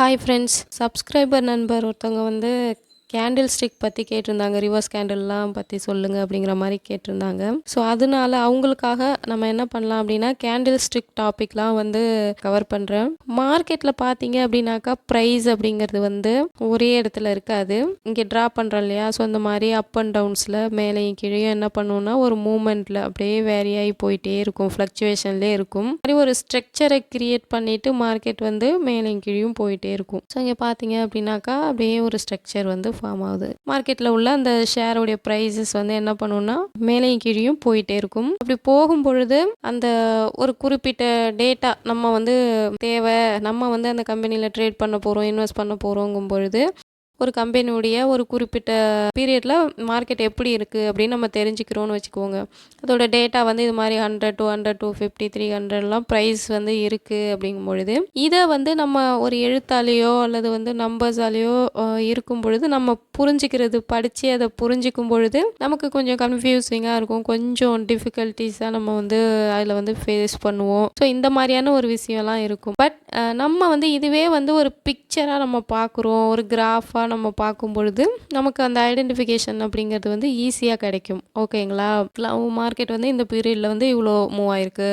Hi friends subscriber நண்பர் ஒருத்தவங்க வந்து கேண்டில் ஸ்டிக் பற்றி கேட்டிருந்தாங்க. ரிவர்ஸ் கேண்டில்லாம் பற்றி சொல்லுங்கள் அப்படிங்கிற மாதிரி கேட்டிருந்தாங்க. ஸோ அதனால அவங்களுக்காக நம்ம என்ன பண்ணலாம் அப்படின்னா கேண்டில் ஸ்டிக் டாபிக்லாம் வந்து கவர் பண்ணுறேன் மார்க்கெட்டில் பார்த்தீங்க அப்படின்னாக்கா ப்ரைஸ் அப்படிங்கிறது வந்து ஒரே இடத்துல இருக்காது. இங்கே ட்ரா பண்ணுறோம் இல்லையா? ஸோ அந்த மாதிரி அப் அண்ட் டவுன்ஸில் மேலேயும் கீழேயும் என்ன பண்ணுவோம்னா ஒரு மூமெண்ட்டில் அப்படியே வேரி ஆகி போயிட்டே இருக்கும். ஃப்ளக்சுவேஷன்லேயே இருக்கும். மாதிரி ஒரு ஸ்ட்ரக்சரை கிரியேட் பண்ணிவிட்டு மார்க்கெட் வந்து மேலேயும் கீழேயும் போயிட்டே இருக்கும். ஸோ இங்கே பார்த்தீங்க அப்படின்னாக்கா அப்படியே ஒரு ஸ்ட்ரக்சர் வந்து ஃபார்ம் ஆகுது. மார்க்கெட்டில் உள்ள அந்த ஷேரோடைய ப்ரைஸஸ் வந்து என்ன பண்ணுன்னா மேலேயும் கீழேயும் போயிட்டே இருக்கும். அப்படி போகும் பொழுது அந்த ஒரு குறிப்பிட்ட டேட்டா நம்ம வந்து தேவை நம்ம வந்து அந்த கம்பெனியில் ட்ரேட் பண்ண போகிறோம் இன்வெஸ்ட் பண்ண போகிறோங்கும் பொழுது ஒரு கம்பெனியுடைய ஒரு குறிப்பிட்ட பீரியடில் மார்க்கெட் எப்படி இருக்குது அப்படின்னு நம்ம தெரிஞ்சுக்கிறோன்னு வச்சுக்கோங்க. அதோட டேட்டா வந்து இது மாதிரி hundred two hundred two fifty three ஹண்ட்ரட்லாம் price வந்து இருக்குது அப்படிங்கும் பொழுது இதை வந்து நம்ம ஒரு எழுத்தாலேயோ அல்லது வந்து நம்பர்ஸாலேயோ இருக்கும் பொழுது நம்ம புரிஞ்சுக்கிறது படித்து அதை புரிஞ்சிக்கும் பொழுது நமக்கு கொஞ்சம் கன்ஃபியூசிங்காக இருக்கும். கொஞ்சம் டிஃபிகல்ட்டிஸாக நம்ம வந்து அதில் வந்து ஃபேஸ் பண்ணுவோம். ஸோ இந்த மாதிரியான ஒரு விஷயம்லாம் இருக்கும். பட் நம்ம வந்து இதுவே வந்து ஒரு பிக்சராக நம்ம பார்க்குறோம். ஒரு கிராஃபாக நம்ம பார்க்கும் பொழுது நமக்கு அந்த ஐடென்டிஃபிகேஷன் அப்படிங்கிறது வந்து ஈஸியாக கிடைக்கும். ஓகேங்களா? மார்க்கெட் வந்து இந்த பீரியடில் வந்து இவ்வளோ மூவ் ஆயிருக்கு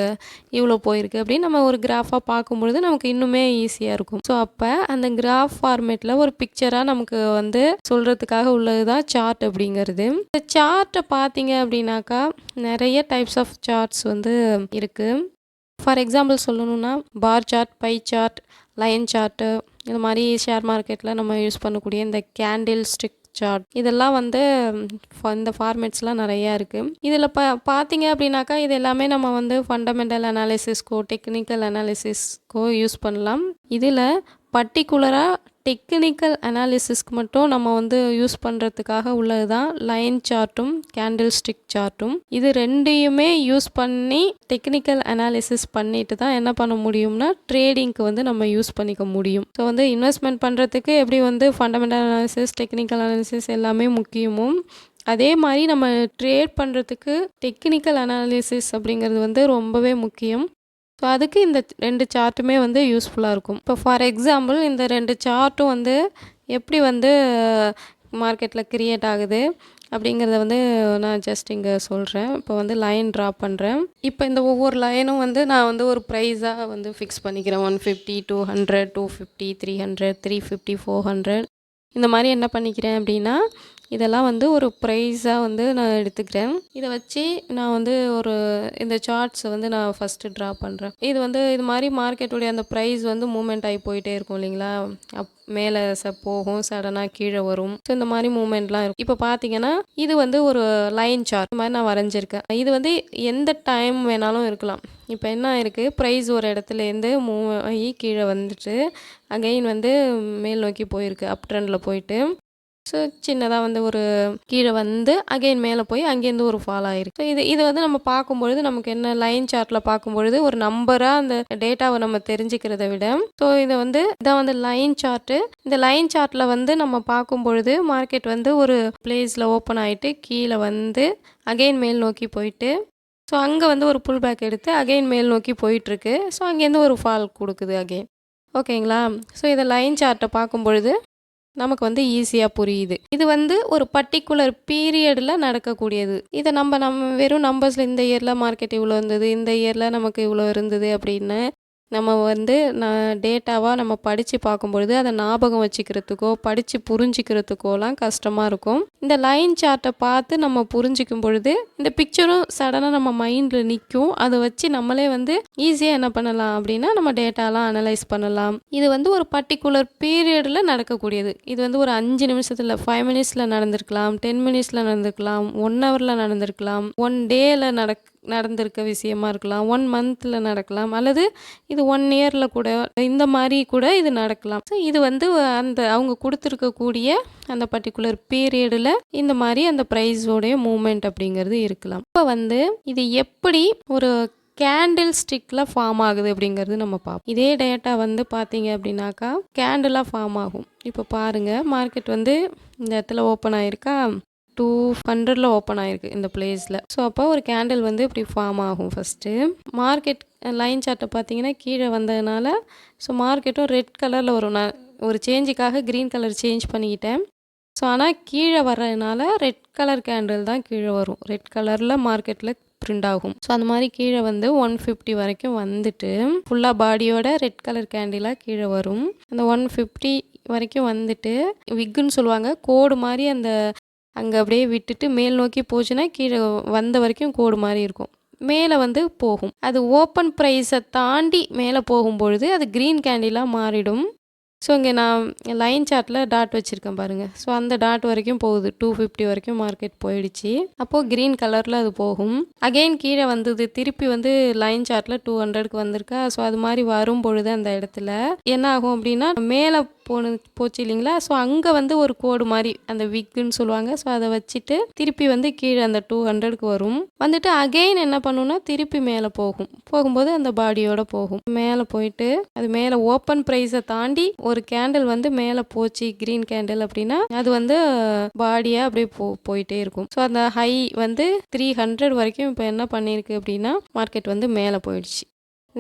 இவ்வளோ போயிருக்கு அப்படின்னு நம்ம ஒரு கிராஃபாக பார்க்கும் பொழுது நமக்கு இன்னுமே ஈஸியாக இருக்கும். ஸோ அப்போ அந்த கிராஃப் ஃபார்மேட்டில் ஒரு பிக்சராக நமக்கு வந்து சொல்கிறதுக்காக உள்ளது தான் சார்ட் அப்படிங்கிறது. இந்த சார்ட்டை பார்த்தீங்க அப்படின்னாக்கா நிறைய டைப்ஸ் ஆஃப் சார்ட்ஸ் வந்து இருக்குது ஃபார் எக்ஸாம்பிள் சொல்லணுன்னா bar chart pie chart line chart இது மாதிரி ஷேர் மார்க்கெட்டில் நம்ம யூஸ் பண்ணக்கூடிய இந்த கேண்டில் ஸ்டிக் சார்ட் இதெல்லாம் வந்து இந்த ஃபார்மேட்ஸ்லாம் நிறையா இருக்குது இதில் ப பார்த்தீங்க அப்படின்னாக்கா இது எல்லாமே நம்ம வந்து ஃபண்டமெண்டல் அனாலிசிஸ்க்கோ டெக்னிக்கல் அனாலிசிஸ்க்கோ யூஸ் பண்ணலாம். இதில் பர்டிகுலராக டெக்னிக்கல் அனாலிசிஸ்க்கு மட்டும் நம்ம வந்து யூஸ் பண்ணுறதுக்காக உள்ளது தான் லைன் சார்ட்டும் கேண்டில் ஸ்டிக் சார்ட்டும். இது ரெண்டையுமே யூஸ் பண்ணி டெக்னிக்கல் அனாலிசிஸ் பண்ணிட்டு தான் என்ன பண்ண முடியும்னா ட்ரேடிங்க்கு வந்து நம்ம யூஸ் பண்ணிக்க முடியும். ஸோ வந்து இன்வெஸ்ட்மெண்ட் பண்ணுறதுக்கு எப்படி வந்து ஃபண்டமெண்டல் அனாலிசிஸ் டெக்னிக்கல் அனாலிசிஸ் எல்லாமே முக்கியமும். அதே மாதிரி நம்ம ட்ரேட் பண்ணுறதுக்கு டெக்னிக்கல் அனாலிசிஸ் அப்படிங்கிறது வந்து ரொம்பவே முக்கியம். ஸோ அதுக்கு இந்த ரெண்டு சார்ட்டுமே வந்து யூஸ்ஃபுல்லாக இருக்கும். இப்போ ஃபார் எக்ஸாம்பிள் இந்த ரெண்டு சார்ட்டும் வந்து எப்படி வந்து uh, மார்க்கெட்டில் க்ரியேட் ஆகுது அப்படிங்கிறத வந்து நான் ஜஸ்ட் இங்கே சொல்கிறேன் இப்போ வந்து லைன் ட்ரா பண்ணுறேன் இப்போ இந்த ஒவ்வொரு லைனும் வந்து நான் வந்து ஒரு ப்ரைஸாக வந்து ஃபிக்ஸ் பண்ணிக்கிறேன். One fifty two hundred two fifty three hundred three fifty four hundred இந்த மாதிரி என்ன பண்ணிக்கிறேன் அப்படின்னா இதெல்லாம் வந்து ஒரு ப்ரைஸாக வந்து நான் எடுத்துக்கிறேன். இதை வச்சு நான் வந்து ஒரு இந்த சார்ட்ஸை வந்து நான் ஃபஸ்ட்டு ட்ரா பண்ணுறேன் இது வந்து இது மாதிரி மார்க்கெட்டுடைய அந்த ப்ரைஸ் வந்து மூமெண்ட் ஆகி போயிட்டே இருக்கும் இல்லைங்களா? அப் மேலே ச போகும் சடனாக கீழே வரும். ஸோ இந்த மாதிரி மூமெண்ட்லாம் இருக்கும். இப்போ பார்த்தீங்கன்னா இது வந்து ஒரு லைன் சார்ட் மாதிரி நான் வரைஞ்சிருக்கேன். இது வந்து எந்த டைம் வேணாலும் இருக்கலாம். இப்போ என்ன இருக்குது ப்ரைஸ் ஒரு இடத்துலேருந்து மூவ் ஆகி கீழே வந்துட்டு அகைன் வந்து மேல் நோக்கி போயிருக்கு அப் ட்ரெண்டில் போயிட்டு. ஸோ சின்னதாக வந்து ஒரு கீழே வந்து அகெயின் மேலே போய் அங்கேருந்து ஒரு ஃபால் ஆயிருக்கு. ஸோ இது இது வந்து நம்ம பார்க்கும்பொழுது நமக்கு என்ன லைன் சார்ட்டில் பார்க்கும்பொழுது ஒரு நம்பராக அந்த டேட்டாவை நம்ம தெரிஞ்சுக்கிறத விட ஸோ இதை வந்து இதான் வந்து லைன் சார்ட்டு இந்த லைன் சார்ட்டில் வந்து நம்ம பார்க்கும்பொழுது மார்க்கெட் வந்து ஒரு பிளேஸில் ஓப்பன் ஆகிட்டு கீழே வந்து அகெயின் மேல் நோக்கி போயிட்டு ஸோ அங்கே வந்து ஒரு புல் பேக் எடுத்து அகெயின் மேல் நோக்கி போயிட்டுருக்கு. ஸோ அங்கேருந்து ஒரு ஃபால் கொடுக்குது அகெயின் ஓகேங்களா ஸோ இதை லைன் சார்ட்டை பார்க்கும்பொழுது நமக்கு வந்து ஈஸியாக புரியுது. இது வந்து ஒரு பர்டிகுலர் பீரியடில் நடக்கக்கூடியது. இதை நம்ம நம்ம வெறும் நம்பர்ஸில் இந்த இயரில் மார்க்கெட் இவ்வளோ இருந்தது இந்த இயரில் நமக்கு இவ்வளோ இருந்தது அப்படின்னு நம்ம வந்து நான் டேட்டாவாக நம்ம படித்து பார்க்கும்பொழுது அதை ஞாபகம் வச்சுக்கிறதுக்கோ படித்து புரிஞ்சிக்கிறதுக்கோலாம் கஷ்டமாக இருக்கும். இந்த லைன் சார்ட்டை பார்த்து நம்ம புரிஞ்சிக்கும் பொழுது இந்த பிக்சரும் சடனாக நம்ம மைண்டில் நிற்கும் அதை வச்சு நம்மளே வந்து ஈஸியாக என்ன பண்ணலாம் அப்படின்னா நம்ம டேட்டாலாம் அனலைஸ் பண்ணலாம். இது வந்து ஒரு பர்டிகுலர் பீரியடில் நடக்கக்கூடியது. இது வந்து ஒரு அஞ்சு நிமிஷத்தில் ஃபைவ் மினிட்ஸில் நடந்திருக்கலாம் டென் மினிட்ஸில் நடந்திருக்கலாம் ஒன் ஹவரில் நடந்திருக்கலாம் ஒன் டேயில் நடக் நடந்திருக்க விஷயமா இருக்கலாம் ஒன் மந்தில் நடக்கலாம் அல்லது இது ஒன் இயரில் கூட இந்த மாதிரி கூட இது நடக்கலாம். ஸோ இது வந்து அந்த அவங்க கொடுத்துருக்கக்கூடிய அந்த பர்டிகுலர் பீரியடில் இந்த மாதிரி அந்த ப்ரைஸோடைய மூமெண்ட் அப்படிங்கிறது இருக்கலாம். இப்போ வந்து இது எப்படி ஒரு கேண்டில் ஸ்டிக்கில் ஃபார்ம் ஆகுது அப்படிங்கிறது நம்ம பார்ப்போம். இதே டேட்டா வந்து பார்த்தீங்க அப்படின்னாக்கா கேண்டிலாக ஃபார்ம் ஆகும். இப்போ பாருங்கள் மார்க்கெட் வந்து இந்த இடத்துல ஓப்பன் ஆகிருக்கா டூ ஹண்ட்ரடில் ஓப்பன் ஆயிருக்கு இந்த பிளேஸில் ஸோ அப்போ ஒரு கேண்டில் வந்து இப்படி ஃபார்ம் ஆகும் ஃபஸ்ட்டு மார்க்கெட் லைன் சார்ட்டை பார்த்தீங்கன்னா கீழே வந்ததுனால ஸோ மார்க்கெட்டும் ரெட் கலரில் வரும். நான் ஒரு சேஞ்சுக்காக க்ரீன் கலர் சேஞ்ச் பண்ணிக்கிட்டேன். ஸோ ஆனால் கீழே வர்றதுனால ரெட் கலர் கேண்டில் தான் கீழே வரும். ரெட் கலரில் மார்க்கெட்டில் பிரிண்ட் ஆகும். ஸோ அந்த மாதிரி கீழே வந்து ஒன் ஃபிஃப்டி வரைக்கும் வந்துட்டு ஃபுல்லாக பாடியோட ரெட் கலர் கேண்டிலாக கீழே வரும். அந்த ஒன் ஃபிஃப்டி வரைக்கும் வந்துட்டு விக்குன்னு சொல்லுவாங்க. கோடு மாதிரி அந்த அங்கே அப்படியே விட்டுட்டு மேல் நோக்கி போச்சுன்னா கீழே வந்த வரைக்கும் கோடு மாதிரி இருக்கும். மேலே வந்து போகும். அது ஓப்பன் ப்ரைஸை தாண்டி மேலே போகும்பொழுது அது க்ரீன் கேண்டிலாக மாறிடும். ஸோ இங்கே நான் லைன் சார்ட்டில் டாட் வச்சுருக்கேன் பாருங்கள் ஸோ அந்த டாட் வரைக்கும் போகுது. டூ ஃபிஃப்டி வரைக்கும் மார்க்கெட் போயிடுச்சு. அப்போது க்ரீன் கலரில் அது போகும். அகெயின் கீழே வந்தது. திருப்பி வந்து லைன் சார்ட்டில் டூ ஹண்ட்ரடுக்கு வந்திருக்கா. ஸோ அது மாதிரி வரும் பொழுது அந்த இடத்துல என்ன ஆகும் அப்படின்னா மேலே போன போச்சு இல்லைங்களா? ஸோ அங்கே வந்து ஒரு கோடு மாதிரி அந்த விக்குன்னு சொல்லுவாங்க. ஸோ அதை வச்சுட்டு திருப்பி வந்து கீழே அந்த டூ ஹண்ட்ரடுக்கு வரும். வந்துட்டு அகெயின் என்ன பண்ணுன்னா திருப்பி மேலே போகும். போகும்போது அந்த பாடியோட போகும். மேலே போயிட்டு அது மேலே ஓப்பன் ப்ரைஸை தாண்டி ஒரு கேண்டில் வந்து மேலே போச்சு க்ரீன் கேண்டில் அப்படின்னா அது வந்து பாடியாக அப்படியே போ போயிட்டே இருக்கும். ஸோ அந்த ஹை வந்து த்ரீ ஹண்ட்ரட் வரைக்கும் இப்போ என்ன பண்ணியிருக்கு அப்படின்னா மார்க்கெட் வந்து மேலே போயிடுச்சு.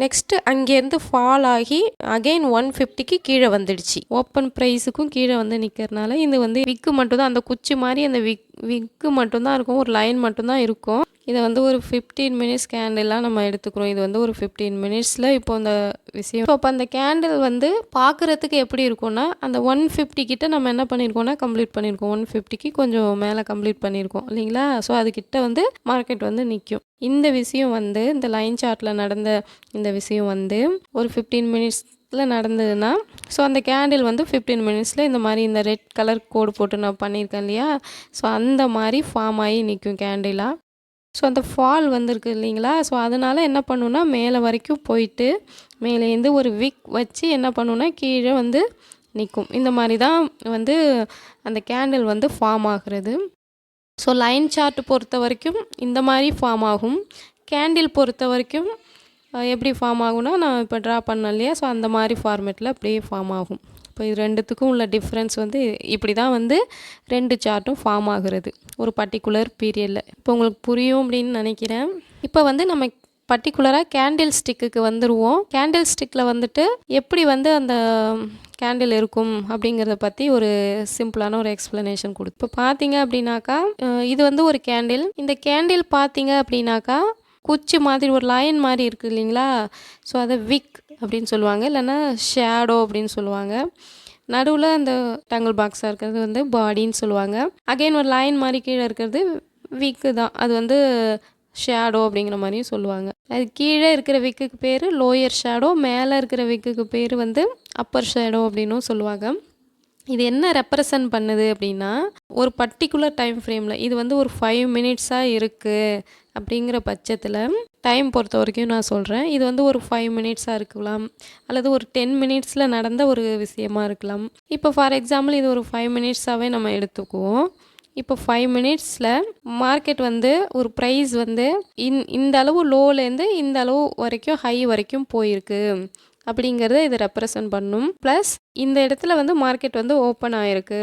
நெக்ஸ்ட்டு அங்கேருந்து ஃபால் ஆகி அகெயின் ஒன் ஃபிஃப்டிக்கு கீழே வந்துடுச்சு. ஓப்பன் ப்ரைஸுக்கும் கீழே வந்து நிற்கிறனால இது வந்து விக்கு மட்டும்தான். அந்த குச்சி மாதிரி அந்த விக் விக்கு மட்டும்தான் இருக்கும். ஒரு லைன் மட்டும்தான் இருக்கும். இதை வந்து ஒரு ஃபிஃப்டீன் மினிட்ஸ் கேண்டிலாக நம்ம எடுத்துக்கிறோம். இது வந்து ஒரு ஃபிஃப்டீன் மினிட்ஸில் இப்போ அந்த விஷயம். ஸோ அந்த கேண்டில் வந்து பார்க்குறதுக்கு எப்படி இருக்கும்னா அந்த ஒன் ஃபிஃப்டி கிட்ட நம்ம என்ன பண்ணியிருக்கோம்னா கம்ப்ளீட் பண்ணியிருக்கோம் ஒன் ஃபிஃப்டிக்கு கொஞ்சம் மேலே கம்ப்ளீட் பண்ணியிருக்கோம் இல்லைங்களா? ஸோ அதுக்கிட்ட வந்து மார்க்கெட் வந்து நிற்கும் இந்த விஷயம் வந்து இந்த லைன் சார்ட்டில் நடந்த இந்த விஷயம் வந்து ஒரு ஃபிஃப்டீன் மினிட்ஸில் நடந்ததுன்னா ஸோ அந்த கேண்டில் வந்து ஃபிஃப்டீன் மினிட்ஸில் இந்த மாதிரி இந்த ரெட் கலர் கோடு போட்டு நான் பண்ணியிருக்கேன் இல்லையா? ஸோ அந்த மாதிரி ஃபார்ம் ஆகி நிற்கும் கேண்டிலாக ஸோ அந்த ஃபால் வந்திருக்கு இல்லைங்களா? ஸோ அதனால் என்ன பண்ணுன்னா மேலே வரைக்கும் போயிட்டு மேலேருந்து ஒரு விக் வச்சு என்ன பண்ணுன்னா கீழே வந்து நிற்கும் இந்த மாதிரி தான் வந்து அந்த கேண்டில் வந்து ஃபார்ம் ஆகிறது. ஸோ லைன் சார்ட் பொறுத்த வரைக்கும் இந்த மாதிரி ஃபார்ம் ஆகும். கேண்டில் பொறுத்த வரைக்கும் எப்படி ஃபார்ம் ஆகும்னா நான் இப்போ ட்ரா பண்ணேன் இல்லையா? ஸோ அந்த மாதிரி ஃபார்மேட்டில் அப்படியே ஃபார்ம் ஆகும். இப்போ இது ரெண்டுத்துக்கும் உள்ள டிஃப்ரென்ஸ் வந்து இப்படி தான் வந்து ரெண்டு சார்ட்டும் ஃபார்ம் ஆகுறது. ஒரு பர்டிகுலர் பீரியடில் இப்போ உங்களுக்கு புரியும் அப்படின்னு நினைக்கிறேன். இப்போ வந்து நம்ம பர்டிகுலராக கேண்டில் ஸ்டிக்குக்கு வந்துடுவோம் கேண்டில் ஸ்டிக்கில் வந்துட்டு எப்படி வந்து அந்த கேண்டில் இருக்கும் அப்படிங்கிறத பற்றி ஒரு சிம்பிளான ஒரு எக்ஸ்ப்ளனேஷன் கொடு இப்போ பார்த்தீங்க அப்படின்னாக்கா இது வந்து ஒரு கேண்டில் இந்த கேண்டில் பார்த்தீங்க அப்படின்னாக்கா குச்சி மாதிரி ஒரு லயன் மாதிரி இருக்குது இல்லைங்களா? ஸோ அதை விக் அப்படின்னு சொல்லுவாங்க. இல்லைன்னா ஷேடோ அப்படின்னு சொல்லுவாங்க. நடுவில் அந்த டங்கிள் பாக்ஸாக இருக்கிறது வந்து பாடின்னு சொல்லுவாங்க. அகைன் ஒரு லைன் மாதிரி கீழே இருக்கிறது விக்கு தான். அது வந்து ஷேடோ அப்படிங்கிற மாதிரியும் சொல்லுவாங்க. அது கீழே இருக்கிற விக்குக்கு பேர் லோயர் ஷேடோ மேலே இருக்கிற விக்குக்கு பேர் வந்து அப்பர் ஷேடோ அப்படின்னும் சொல்லுவாங்க. இது என்ன ரெப்ரசன்ட் பண்ணுது அப்படின்னா ஒரு பர்டிகுலர் டைம் ஃப்ரேமில் இது வந்து ஒரு ஃபைவ் மினிட்ஸாக இருக்குது அப்படிங்கிற பட்சத்தில் டைம் பொறுத்த வரைக்கும் நான் சொல்கிறேன் இது வந்து ஒரு ஃபைவ் மினிட்ஸாக இருக்கலாம். அல்லது ஒரு டென் மினிட்ஸில் நடந்த ஒரு விஷயமா இருக்கலாம். இப்போ ஃபார் எக்ஸாம்பிள் இது ஒரு ஃபைவ் மினிட்ஸாகவே நம்ம எடுத்துக்குவோம். இப்போ ஃபைவ் மினிட்ஸில் மார்க்கெட் வந்து ஒரு ப்ரைஸ் வந்து இன் இந்த அளவு லோலேருந்து இந்த அளவு வரைக்கும் ஹை வரைக்கும் போயிருக்கு. அப்படிங்கிறத இது ரெப்ரசன்ட் பண்ணும். ப்ளஸ் இந்த இடத்துல வந்து மார்க்கெட் வந்து ஓப்பன் ஆகிருக்கு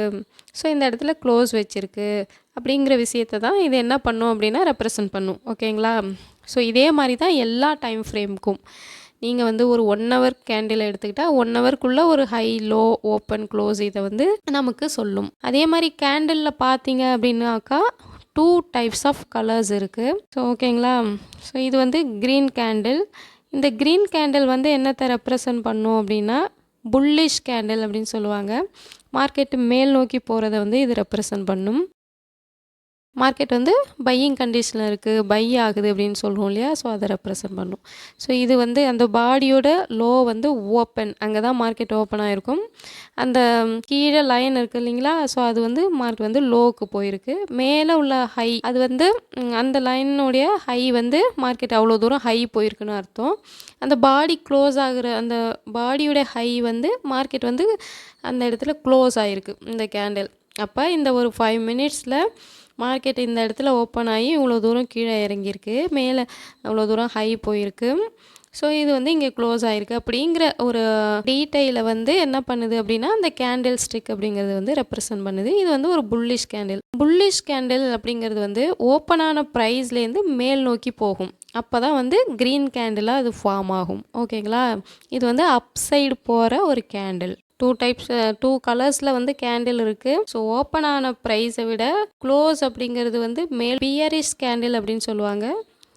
ஸோ இந்த இடத்துல க்ளோஸ் வச்சுருக்கு. அப்படிங்கிற விஷயத்தை தான் இது என்ன பண்ணும் அப்படின்னா ரெப்ரசன்ட் பண்ணும். ஓகேங்களா ஸோ இதே மாதிரி தான் எல்லா டைம் ஃப்ரேமுக்கும் நீங்கள் வந்து ஒரு ஒன் ஹவர் கேண்டில் எடுத்துக்கிட்டால் ஒன் ஹவர்க்குள்ளே ஒரு ஹை லோ ஓப்பன் க்ளோஸ் இதை வந்து நமக்கு சொல்லும். அதே மாதிரி கேண்டிலில் பார்த்தீங்க அப்படின்னாக்கா டூ டைப்ஸ் ஆஃப் கலர்ஸ் இருக்குது ஸோ ஓகேங்களா ஸோ இது வந்து க்ரீன் கேண்டில் இந்த க்ரீன் கேண்டில் வந்து என்னத்தை ரெப்ரசன்ட் பண்ணும் அப்படின்னா புல்லிஷ் கேண்டில் அப்படின்னு சொல்லுவாங்க. மார்க்கெட்டு மேல் நோக்கி போகிறத வந்து இது ரெப்ரசன்ட் பண்ணும். மார்க்கெட் வந்து பையிங் கண்டிஷனில் இருக்குது பை ஆகுது அப்படின்னு சொல்லுவோம் இல்லையா? ஸோ அதை ரெப்ரசன்ட் பண்ணும். ஸோ இது வந்து அந்த பாடியோட லோ வந்து ஓப்பன் அங்கே தான் மார்க்கெட் ஓப்பன் ஆகிருக்கும் அந்த கீழே லைன் இருக்குது இல்லைங்களா? ஸோ அது வந்து மார்க் வந்து லோவுக்கு போயிருக்கு. மேலே உள்ள ஹை அது வந்து அந்த லைனுடைய ஹை வந்து மார்க்கெட் அவ்வளோ தூரம் ஹை போயிருக்குன்னு அர்த்தம். அந்த பாடி க்ளோஸ் ஆகிற அந்த பாடியோட ஹை வந்து மார்க்கெட் வந்து அந்த இடத்துல க்ளோஸ் ஆகிருக்கு இந்த கேண்டில் அப்போ இந்த ஒரு ஃபைவ் மினிட்ஸில் மார்க்கெட் இந்த இடத்துல ஓப்பன் ஆகி இவ்வளோ தூரம் கீழே இறங்கியிருக்கு. மேலே அவ்வளோ தூரம் ஹை போயிருக்கு. ஸோ இது வந்து இங்கே க்ளோஸ் ஆகிருக்கு அப்படிங்கிற ஒரு டீட்டெயிலை வந்து என்ன பண்ணுது அப்படின்னா அந்த கேண்டில் ஸ்டிக் அப்படிங்கிறது வந்து ரெப்ரசன்ட் பண்ணுது. இது வந்து ஒரு புல்லிஷ் கேண்டில் புல்லிஷ் கேண்டில் அப்படிங்கிறது வந்து ஓப்பனான ப்ரைஸ்லேருந்து மேல் நோக்கி போகும். அப்போ தான் வந்து க்ரீன் கேண்டிலாக அது ஃபார்ம் ஆகும். ஓகேங்களா இது வந்து அப் சைடு போகிற ஒரு கேண்டில் டூ டைப்ஸ் டூ கலர்ஸில் வந்து கேண்டில் இருக்குது ஸோ ஓப்பன் ஆன ப்ரைஸை விட க்ளோஸ் அப்படிங்கிறது வந்து மேல் பியரிஷ் கேண்டில் அப்படின்னு சொல்லுவாங்க.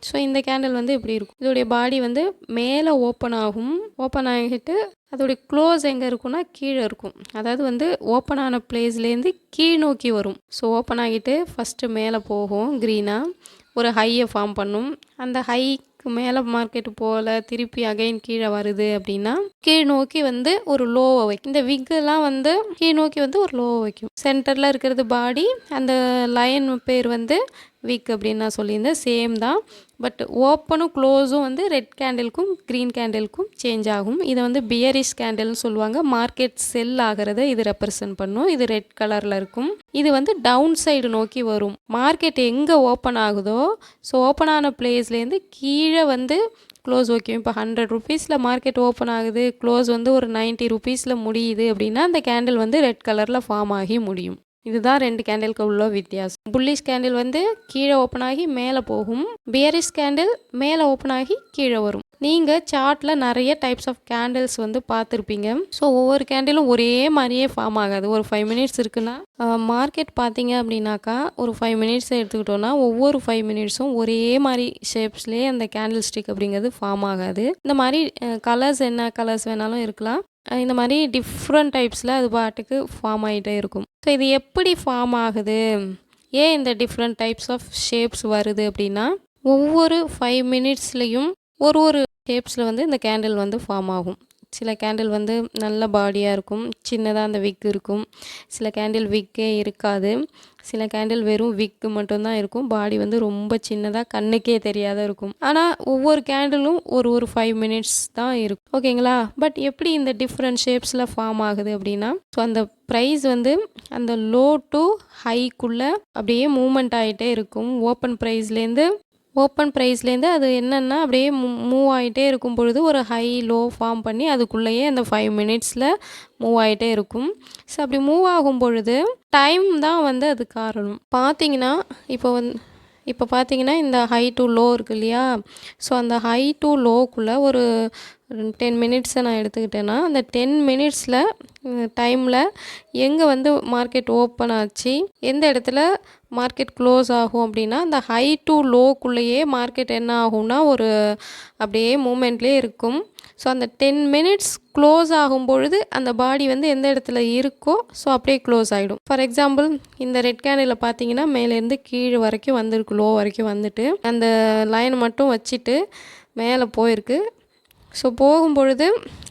ஸோ இந்த கேண்டில் வந்து இப்படி இருக்கும். இதோடைய பாடி வந்து மேலே ஓப்பன் ஆகும். ஓப்பன் ஆகிட்டு அதோடைய க்ளோஸ் எங்கே இருக்கும்னா கீழே இருக்கும். அதாவது வந்து ஓப்பன் ஆன பிளேஸ்லேருந்து கீழ் நோக்கி வரும். ஸோ ஓப்பன் ஆகிட்டு ஃபஸ்ட்டு மேலே போகும் க்ரீனாக ஒரு ஹையை ஃபார்ம் பண்ணும். அந்த ஹை மேலே மார்க்கெட்டு போகல திருப்பி அகைன் கீழே வருது அப்படின்னா கீழ் நோக்கி வந்து ஒரு லோவை வைக்கும் இந்த விக்கெல்லாம் வந்து கீழ் நோக்கி வந்து ஒரு லோவை வைக்கும். சென்டரில் இருக்கிறது பாடி அந்த லைன் பேர் வந்து வீக் அப்படின்னு நான் சொல்லியிருந்தேன். சேம் தான். பட் ஓப்பனும் க்ளோஸும் வந்து ரெட் கேண்டிலுக்கும் க்ரீன் கேண்டிலுக்கும் சேஞ்ச் ஆகும். இதை வந்து பியரிஷ் கேண்டில்னு சொல்லுவாங்க. மார்க்கெட் செல் ஆகிறத இது ரெப்ரசன்ட் பண்ணும். இது ரெட் கலரில் இருக்கும். இது வந்து டவுன் சைடு நோக்கி வரும். மார்க்கெட் எங்கே ஓப்பன் ஆகுதோ ஸோ ஓப்பன் ஆன பிளேஸ்லேருந்து கீழே வந்து க்ளோஸ் ஓகே இப்போ ஹண்ட்ரட் ருபீஸில் மார்க்கெட் ஓப்பன் ஆகுது. க்ளோஸ் வந்து ஒரு நைன்ட்டி ருபீஸில் முடியுது அப்படின்னா அந்த கேண்டில் வந்து ரெட் கலரில் ஃபார்ம் ஆகி முடியும். இதுதான் ரெண்டு கேண்டிலுக்கு உள்ள வித்தியாசம். புல்லிஷ் கேண்டில் வந்து கீழே ஓப்பன் ஆகி மேலே போகும். பியரிஷ் கேண்டில் மேலே ஓப்பன் ஆகி கீழே வரும். நீங்கள் சார்ட்டில் நிறைய டைப்ஸ் ஆஃப் கேண்டில்ஸ் வந்து பார்த்துருப்பீங்க. ஸோ ஒவ்வொரு கேண்டிலும் ஒரே மாதிரியே ஃபார்ம் ஆகாது. ஒரு ஃபைவ் மினிட்ஸ் இருக்குன்னா மார்க்கெட் பார்த்தீங்க அப்படின்னாக்கா ஒரு ஃபைவ் மினிட்ஸ் எடுத்துக்கிட்டோன்னா ஒவ்வொரு ஃபைவ் மினிட்ஸும் ஒரே மாதிரி ஷேப்ஸ்லேயே அந்த கேண்டில் ஸ்டிக் அப்படிங்கிறது ஃபார்ம் ஆகாது. இந்த மாதிரி கலர்ஸ் என்ன கலர்ஸ் வேணாலும் இருக்கலாம். இந்த மாதிரி டிஃப்ரெண்ட் டைப்ஸில் அது பாட்டுக்கு ஃபார்ம் ஆகிட்டே இருக்கும். ஸோ இது எப்படி ஃபார்ம் ஆகுது? ஏன் இந்த டிஃப்ரெண்ட் டைப்ஸ் ஆஃப் ஷேப்ஸ் வருது அப்படின்னா ஒவ்வொரு ஃபைவ் மினிட்ஸ்லேயும் ஒரு ஒரு ஷேப்ஸில் வந்து இந்த கேண்டில் வந்து ஃபார்ம் ஆகும். சில கேண்டில் வந்து நல்ல பாடியாக இருக்கும். சின்னதாக அந்த விக் இருக்கும். சில கேண்டில் விக்கே இருக்காது. சில கேண்டில் வெறும் விக்கு மட்டும்தான் இருக்கும். பாடி வந்து ரொம்ப சின்னதாக கண்ணுக்கே தெரியாத இருக்கும். ஆனால் ஒவ்வொரு கேண்டிலும் ஒரு ஒரு ஃபைவ் மினிட்ஸ் தான் இருக்கும். ஓகேங்களா பட் எப்படி இந்த டிஃப்ரெண்ட் ஷேப்ஸில் ஃபார்ம் ஆகுது அப்படின்னா ஸோ அந்த ப்ரைஸ் வந்து அந்த லோ டு ஹைக்குள்ளே அப்படியே மூமெண்ட் ஆகிட்டே இருக்கும். ஓப்பன் ப்ரைஸ்லேருந்து ஓப்பன் ப்ரைஸ்லேருந்து அது என்னென்னா அப்படியே மூ மூவ் ஆகிட்டே இருக்கும் பொழுது ஒரு ஹை லோ ஃபார்ம் பண்ணி அதுக்குள்ளேயே அந்த ஃபைவ் மினிட்ஸில் மூவ் ஆகிட்டே இருக்கும். ஸோ அப்படி மூவ் ஆகும் பொழுது டைம் தான் வந்து அது காரணம். பார்த்தீங்கன்னா இப்போ வந் இப்போ பார்த்தீங்கன்னா இந்த ஹை டு லோ இருக்கு இல்லையா? ஸோ அந்த ஹை டு லோக்குள்ளே ஒரு டென் மினிட்ஸை நான் எடுத்துக்கிட்டேன்னா அந்த டென் மினிட்ஸில் டைமில் எங்கே வந்து மார்க்கெட் ஓப்பன் ஆச்சு எந்த இடத்துல மார்க்கெட் க்ளோஸ் ஆகும் அப்படின்னா அந்த ஹை டு லோக்குள்ளேயே மார்க்கெட் என்ன ஆகும்னா ஒரு அப்படியே மூமெண்ட்லேயே இருக்கும். ஸோ அந்த டென் மினிட்ஸ் க்ளோஸ் ஆகும் பொழுது அந்த பாடி வந்து எந்த இடத்துல இருக்கோ ஸோ அப்படியே க்ளோஸ் ஆகிடும் ஃபார் எக்ஸாம்பிள் இந்த ரெட் கேண்டில் பார்த்தீங்கன்னா மேலேருந்து கீழே வரைக்கும் வந்திருக்கு லோ வரைக்கும் வந்துட்டு அந்த லைன் மட்டும் வச்சுட்டு மேலே போயிருக்கு. ஸோ போகும்பொழுது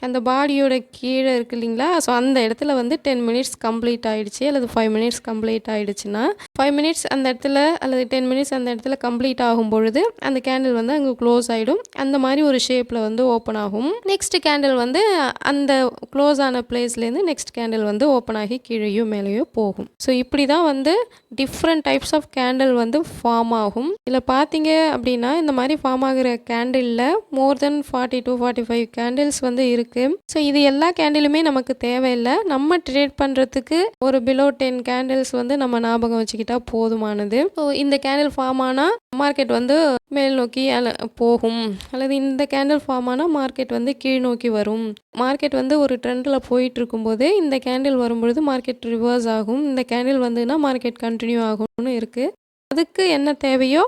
அந்த பாடியோட கீழே இருக்கு இல்லைங்களா? ஸோ அந்த இடத்துல வந்து டென் மினிட்ஸ் கம்ப்ளீட் ஆகிடுச்சு அல்லது ஃபைவ் மினிட்ஸ் கம்ப்ளீட் ஆகிடுச்சுன்னா ஃபைவ் மினிட்ஸ் அந்த இடத்துல அல்லது டென் மினிட்ஸ் அந்த இடத்துல கம்ப்ளீட் ஆகும் பொழுது அந்த கேண்டில் வந்து அங்கே க்ளோஸ் ஆகிடும் அந்த மாதிரி ஒரு ஷேப்பில் வந்து ஓப்பன் ஆகும். நெக்ஸ்ட் கேண்டில் வந்து அந்த க்ளோஸ் ஆன பிளேஸ்லேருந்து நெக்ஸ்ட் கேண்டில் வந்து ஓப்பன் ஆகி கீழேயோ மேலேயோ போகும். ஸோ இப்படி தான் வந்து டிஃப்ரெண்ட் டைப்ஸ் ஆஃப் கேண்டில் வந்து ஃபார்ம் ஆகும். இதில் பார்த்தீங்க அப்படின்னா இந்த மாதிரி ஃபார்ம் ஆகிற கேண்டிலில் more than forty two forty five candles வந்து இருக்குது ஸோ இது எல்லா கேண்டிலுமே நமக்கு தேவையில்லை. நம்ம ட்ரேட் பண்ணுறதுக்கு ஒரு பிலோ டென் கேண்டில்ஸ் வந்து நம்ம ஞாபகம் வச்சுக்கிட்டா போதுமானது. ஸோ இந்த கேண்டில் ஃபார்ம் ஆனால் மார்க்கெட் வந்து மேல் நோக்கி போகும். அல்லது இந்த கேண்டில் ஃபார்ம் ஆனால் மார்க்கெட் வந்து கீழ் நோக்கி வரும். மார்க்கெட் வந்து ஒரு ட்ரெண்டில் போயிட்டு இருக்கும்போது இந்த கேண்டில் வரும்பொழுது மார்க்கெட் ரிவர்ஸ் ஆகும். இந்த கேண்டில் வந்துன்னா மார்க்கெட் கண்டினியூ ஆகும்னு இருக்குது அதுக்கு என்ன தேவையோ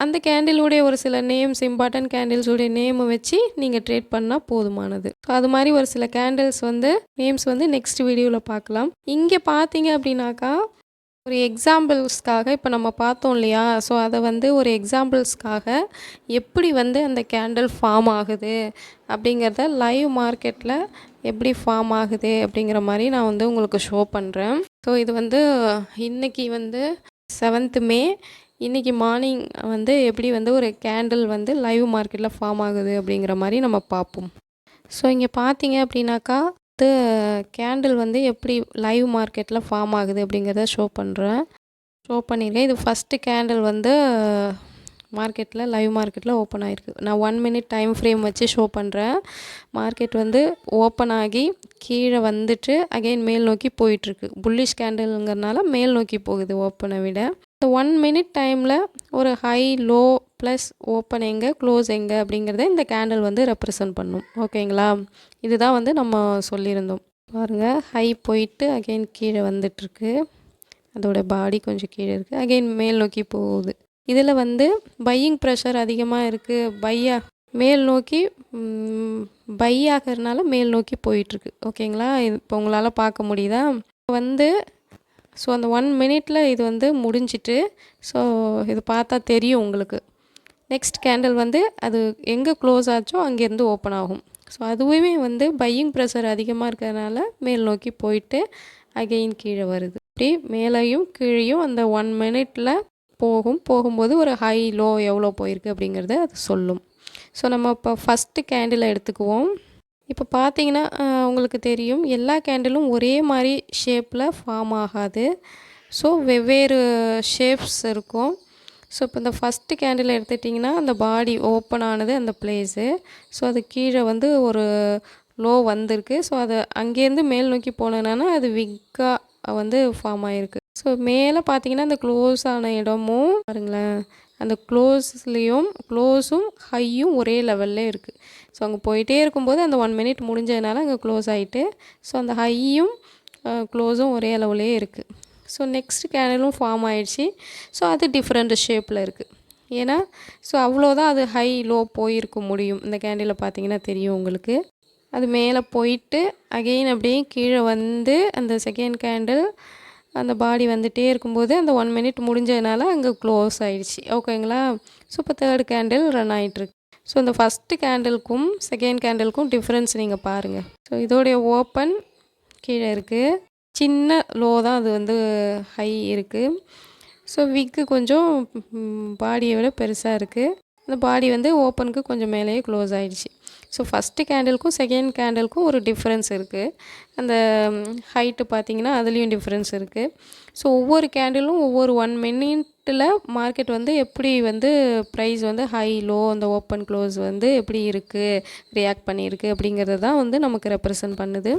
அந்த கேண்டிலுடைய ஒரு சில நேம்ஸ் இம்பார்ட்டன்ட் கேண்டில்ஸுடைய நேமை வச்சு நீங்கள் ட்ரேட் பண்ணால் போதுமானது. ஸோ அது மாதிரி ஒரு சில கேண்டில்ஸ் வந்து நேம்ஸ் வந்து நெக்ஸ்ட் வீடியோவில் பார்க்கலாம் இங்கே பார்த்தீங்க அப்படின்னாக்கா ஒரு எக்ஸாம்பிள்ஸ்க்காக இப்போ நம்ம பார்த்தோம் இல்லையா? ஸோ அதை வந்து ஒரு எக்ஸாம்பிள்ஸ்க்காக எப்படி வந்து அந்த கேண்டில் ஃபார்ம் ஆகுது? அப்படிங்கிறத லைவ் மார்க்கெட்டில் எப்படி ஃபார்ம் ஆகுது? அப்படிங்கிற மாதிரி நான் வந்து உங்களுக்கு ஷோ பண்ணுறேன் ஸோ இது வந்து இன்றைக்கி வந்து செவன்த்து மே இன்றைக்கி மார்னிங் வந்து எப்படி வந்து ஒரு கேண்டில் வந்து லைவ் மார்க்கெட்டில் ஃபார்ம் ஆகுது அப்படிங்கிற மாதிரி நம்ம பார்ப்போம். ஸோ இங்கே பார்த்தீங்க அப்படின்னாக்கா வந்து கேண்டில் வந்து எப்படி லைவ் மார்க்கெட்டில் ஃபார்ம் ஆகுது அப்படிங்கிறத ஷோ பண்ணுறேன் ஷோ பண்ணியிருக்கேன். இது ஃபஸ்ட்டு கேண்டில் வந்து மார்க்கெட்டில் லைவ் மார்க்கெட்டில் ஓப்பன் ஆகிருக்கு நான் ஒன் மினிட் டைம் ஃப்ரேம் வச்சு ஷோ பண்ணுறேன் மார்க்கெட் வந்து ஓப்பன் ஆகி கீழே வந்துட்டு அகைன் மேல் நோக்கி போயிட்டுருக்கு புல்லிஷ் கேண்டில்ங்கிறனால மேல் நோக்கி போகுது ஓப்பனை விட. இந்த ஒன் மினிட் டைமில் ஒரு ஹை லோ ப்ளஸ் ஓப்பன் எங்கே க்ளோஸ் எங்கே அப்படிங்கிறத இந்த கேண்டில் வந்து ரெப்ரசன்ட் பண்ணும். ஓகேங்களா இதுதான் வந்து நம்ம சொல்லியிருந்தோம். பாருங்கள் ஹை போயிட்டு அகைன் கீழே வந்துட்டுருக்கு. அதோட பாடி கொஞ்சம் கீழே இருக்குது அகைன் மேல் நோக்கி போகுது. இதில் வந்து பையிங் ப்ரெஷர் அதிகமாக இருக்குது பையா மேல் நோக்கி பை ஆகிறதுனால மேல் நோக்கி போயிட்டுருக்கு. ஓகேங்களா இது இப்போ உங்களால் பார்க்க முடியுதா? வந்து ஸோ அந்த ஒன் மினிட்டில் இது வந்து முடிஞ்சிட்டு ஸோ இது பார்த்தா தெரியும் உங்களுக்கு. நெக்ஸ்ட் கேண்டில் வந்து அது எங்கே க்ளோஸ் ஆச்சோ அங்கேருந்து ஓப்பன் ஆகும். ஸோ அதுவுமே வந்து பையிங் ப்ரெஷர் அதிகமாக இருக்கிறதுனால மேல் நோக்கி போயிட்டு அகெயின் கீழே வருது. இப்படி மேலேயும் கீழேயும் அந்த ஒன் மினிட்டில் போகும். போகும்போது ஒரு ஹை லோ எவ்வளோ போயிருக்கு அப்படிங்கிறத அது சொல்லும். ஸோ நம்ம இப்போ ஃபஸ்ட்டு கேண்டிலை எடுத்துக்குவோம். இப்போ பார்த்தீங்கன்னா உங்களுக்கு தெரியும் எல்லா கேண்டிலும் ஒரே மாதிரி ஷேப்பில் ஃபார்ம் ஆகாது. ஸோ வெவ்வேறு ஷேப்ஸ் இருக்கும். ஸோ இப்போ இந்த ஃபஸ்ட்டு கேண்டில் எடுத்துட்டிங்கன்னா அந்த பாடி ஓப்பன் ஆனது அந்த பிளேஸு ஸோ அது கீழே வந்து ஒரு லோ வந்திருக்கு. ஸோ அது அங்கேருந்து மேல் நோக்கி போனதுனால அது விக்காக வந்து ஃபார்ம் ஆகிருக்கு ஸோ மேலே பார்த்தீங்கன்னா அந்த க்ளோஸ் ஆன இடமும் பாருங்களேன். அந்த க்ளோஸ்லேயும் க்ளோஸும் ஹையும் ஒரே லெவலில் இருக்குது ஸோ அங்கே போயிட்டே இருக்கும்போது அந்த ஒன் மினிட் முடிஞ்சதுனால அங்கே க்ளோஸ் ஆகிட்டு ஸோ அந்த ஹையும் க்ளோஸும் ஒரே அளவுலேயே இருக்குது ஸோ நெக்ஸ்ட் கேனலும் ஃபார்ம் ஆகிடுச்சு ஸோ அது டிஃப்ரெண்ட் ஷேப்பில் இருக்குது ஏன்னா ஸோ அவ்வளோதான் அது ஹை லோ போயிருக்க முடியும். இந்த கேண்டில் பார்த்தீங்கன்னா தெரியும் உங்களுக்கு. அது மேலே போயிட்டு அகெயின் அப்படியே கீழே வந்து அந்த செகண்ட் கேண்டில் அந்த பாடி வந்துகிட்டே இருக்கும்போது அந்த ஒன் மினிட் முடிஞ்சதுனால அங்கே க்ளோஸ் ஆகிடுச்சி ஓகேங்களா? ஸோ இப்போ தேர்ட் கேண்டில் ரன் ஆகிட்டுருக்கு ஸோ இந்த ஃபஸ்ட்டு கேண்டிலுக்கும் செகண்ட் கேண்டிலுக்கும் டிஃப்ரென்ஸ் நீங்கள் பாருங்கள் ஸோ இதோடைய ஓப்பன் கீழே இருக்குது சின்ன லோ தான் அது வந்து ஹை இருக்குது ஸோ விக்கு கொஞ்சம் பாடியை விட பெருசாக இருக்குது அந்த பாடி வந்து ஓப்பனுக்கு கொஞ்சம் மேலேயே க்ளோஸ் ஆகிடுச்சி ஸோ ஃபஸ்ட்டு கேண்டிலுக்கும் செகண்ட் கேண்டிலுக்கும் ஒரு டிஃப்ரென்ஸ் இருக்குது அந்த ஹைட்டு பார்த்தீங்கன்னா அதுலேயும் டிஃப்ரென்ஸ் இருக்குது ஸோ ஒவ்வொரு கேண்டிலும் ஒவ்வொரு ஒன் மினிட்டில் மார்க்கெட் வந்து எப்படி வந்து ப்ரைஸ் வந்து ஹை லோ அந்த ஓப்பன் க்ளோஸ் வந்து எப்படி இருக்குது ரியாக்ட் பண்ணியிருக்கு அப்படிங்கிறது தான் வந்து நமக்கு ரெப்ரசன்ட் பண்ணுது.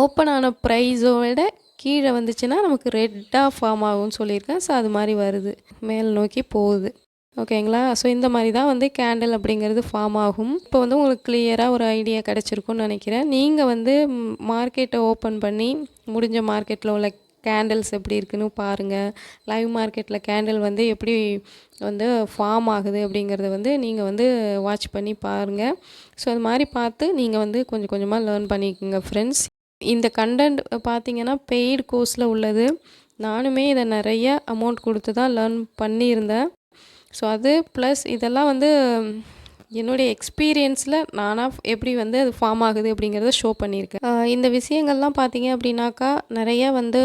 ஓப்பன் ஆன ப்ரைஸோட கீழே வந்துச்சுன்னா நமக்கு ரெட்டாக ஃபார்ம் ஆகும்னு சொல்லியிருக்கேன். ஸோ அது மாதிரி வருது. மேல் நோக்கி போகுது. ஓகேங்களா? ஸோ இந்த மாதிரி தான் வந்து கேண்டில் அப்படிங்கிறது ஃபார்ம் ஆகும். இப்போ வந்து உங்களுக்கு கிளியராக ஒரு ஐடியா கிடச்சிருக்கும்னு நினைக்கிறேன். நீங்கள் வந்து மார்க்கெட்டை ஓப்பன் பண்ணி முடிஞ்ச மார்க்கெட்டில் உள்ள கேண்டில்ஸ் எப்படி இருக்குன்னு பாருங்கள் லைவ் மார்க்கெட்டில் கேண்டில் வந்து எப்படி வந்து ஃபார்ம் ஆகுது அப்படிங்கிறத வந்து நீங்கள் வந்து வாட்ச் பண்ணி பாருங்கள் ஸோ அது மாதிரி பார்த்து நீங்கள் வந்து கொஞ்சம் கொஞ்சமாக லேர்ன் பண்ணிக்கோங்க ஃப்ரெண்ட்ஸ் இந்த கண்டென்ட் பார்த்தீங்கன்னா பெய்டு கோர்ஸில் உள்ளது. நானுமே இதை நிறைய அமௌண்ட் கொடுத்து தான் லேர்ன் பண்ணியிருந்தேன். ஸோ அது ப்ளஸ் இதெல்லாம் வந்து என்னுடைய எக்ஸ்பீரியன்ஸில் நானாக எப்படி வந்து அது ஃபார்ம் ஆகுது அப்படிங்கிறத ஷோ பண்ணியிருக்கேன். இந்த விஷயங்கள்லாம் பார்த்தீங்க அப்படின்னாக்கா நிறைய வந்து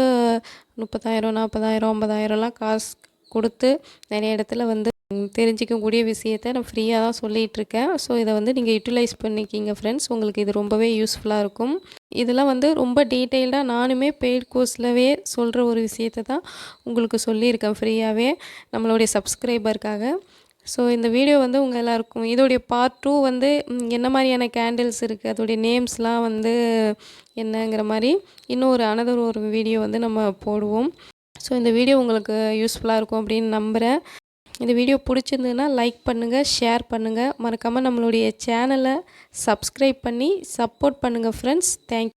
முப்பதாயிரம் நாற்பதாயிரம் ஐம்பதாயிரம்லாம் காசு கொடுத்து நிறைய இடத்துல வந்து தெரிஞ்சிக்கக்கூடிய விஷயத்த நான் ஃப்ரீயாக தான் சொல்லிகிட்டு இருக்கேன் ஸோ இதை வந்து நீங்கள் யூட்டிலைஸ் பண்ணிக்கிங்க ஃப்ரெண்ட்ஸ் உங்களுக்கு இது ரொம்பவே யூஸ்ஃபுல்லாக இருக்கும். இதெல்லாம் வந்து ரொம்ப டீட்டெயில்டாக நானுமே பெய்ட் கோர்ஸ்லவே சொல்கிற ஒரு விஷயத்தை தான் உங்களுக்கு சொல்லியிருக்கேன் ஃப்ரீயாகவே நம்மளுடைய சப்ஸ்கிரைபருக்காக ஸோ இந்த வீடியோ வந்து உங்கள் எல்லாருக்கும் இதோடைய பார்ட் டூ வந்து என்ன மாதிரியான கேண்டில்ஸ் இருக்குது அதோடைய நேம்ஸ்லாம் வந்து என்னங்கிற மாதிரி இன்னும் ஒரு அனதர் ஒரு வீடியோ வந்து நம்ம போடுவோம். ஸோ இந்த வீடியோ உங்களுக்கு யூஸ்ஃபுல்லாக இருக்கும் அப்படின்னு நம்புகிறேன் இந்த வீடியோ பிடிச்சிருந்ததுன்னா லைக் பண்ணுங்கள் ஷேர் பண்ணுங்கள் மறக்காமல் நம்மளுடைய சேனலை சப்ஸ்கிரைப் பண்ணி சப்போர்ட் பண்ணுங்கள் ஃப்ரெண்ட்ஸ் தேங்க்